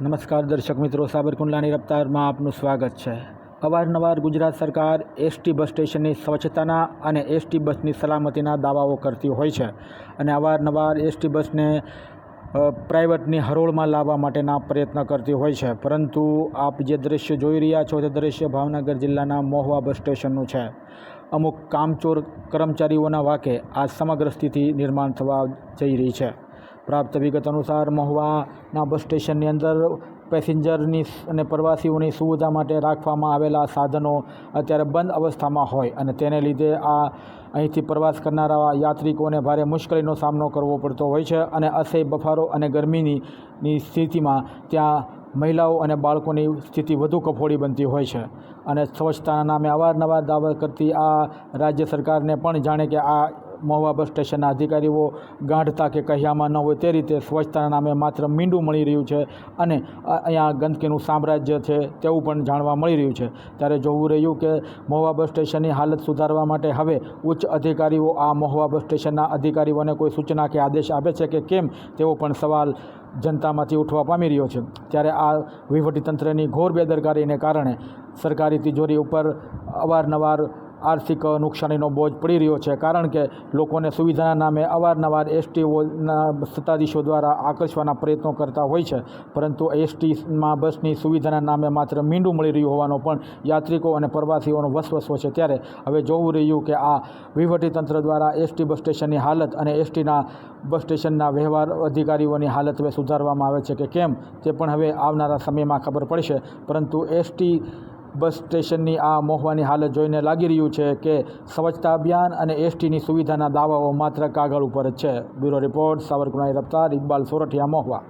નમસ્કાર દર્શક મિત્રો, સાબરકુંડલાની રફતારમાં આપનું સ્વાગત છે. અવારનવાર ગુજરાત સરકાર એસટી બસ સ્ટેશનની સ્વચ્છતાના અને એસટી બસની સલામતીના દાવાઓ કરતી હોય છે અને અવારનવાર એસટી બસને પ્રાઇવેટની હરોળમાં લાવવા માટેના પ્રયત્ન કરતી હોય છે. પરંતુ આપ જે દૃશ્ય જોઈ રહ્યા છો તે દૃશ્ય ભાવનગર જિલ્લાના મહુવા બસ સ્ટેશનનું છે. અમુક કામચોર કર્મચારીઓના વાકે આ સમગ્ર સ્થિતિ નિર્માણ થવા જઈ રહી છે. પ્રાપ્ત વિગત અનુસાર મહુવાના બસ સ્ટેશનની અંદર પેસેન્જરની અને પ્રવાસીઓની સુવિધા માટે રાખવામાં આવેલા સાધનો અત્યારે બંધ અવસ્થામાં હોય અને તેને લીધે આ અહીંથી પ્રવાસ કરનારા યાત્રિકોને ભારે મુશ્કેલીનો સામનો કરવો પડતો હોય છે અને અસહ્ય બફારો અને ગરમીની સ્થિતિમાં ત્યાં મહિલાઓ અને બાળકોની સ્થિતિ વધુ કફોડી બનતી હોય છે અને સ્વચ્છતાના નામે અવારનવાર દાવા કરતી આ રાજ્ય સરકારને પણ જાણે કે આ મહુવા બસ સ્ટેશનના અધિકારીઓ ગાંઠતા કે કહ્યામાં ન હોય તે રીતે સ્વચ્છતાના નામે માત્ર મીંડું મળી રહ્યું છે અને અહીંયા ગંદકીનું સામ્રાજ્ય છે તેવું પણ જાણવા મળી રહ્યું છે. ત્યારે જોવું રહ્યું કે મહુવા બસ સ્ટેશનની હાલત સુધારવા માટે હવે ઉચ્ચ અધિકારીઓ આ મહુવા બસ સ્ટેશનના અધિકારીઓને કોઈ સૂચના કે આદેશ આપે છે કે કેમ તેવો પણ સવાલ જનતામાંથી ઉઠવા પામી રહ્યો છે. ત્યારે આ વહીવટીતંત્રની ઘોર બેદરકારીને કારણે સરકારી તિજોરી ઉપર અવારનવાર આર્થિક નુકસાનીનો બોજ પડી રહ્યો છે કારણ કે લોકોને સુવિધાના નામે અવારનવાર એસટીઓના સત્તાધીશો દ્વારા આકર્ષવાના પ્રયત્નો કરતા હોય છે. પરંતુ એસટીમાં બસની સુવિધાના નામે માત્ર મીંડું મળી રહ્યું હોવાનો પણ યાત્રિકો અને પ્રવાસીઓનો વસવસો છે. ત્યારે હવે જોવું રહ્યું કે આ વહીવટીતંત્ર દ્વારા એસટી બસ સ્ટેશનની હાલત અને એસટીના બસ સ્ટેશનના વ્યવહાર અધિકારીઓની હાલત હવે સુધારવામાં આવે છે કે કેમ તે પણ હવે આવનારા સમયમાં ખબર પડશે. પરંતુ એસટી બસ સ્ટેશનની આ મોહવાની હાલત જોઈને લાગી રહ્યું છે કે સ્વચ્છતા અભિયાન અને એસટીની સુવિધાના દાવાઓ માત્ર કાગળ ઉપર જ છે. બ્યુરો રિપોર્ટ સાવરકુણાઈ રફતાર, ઇકબાલ સોરઠિયા મહુવા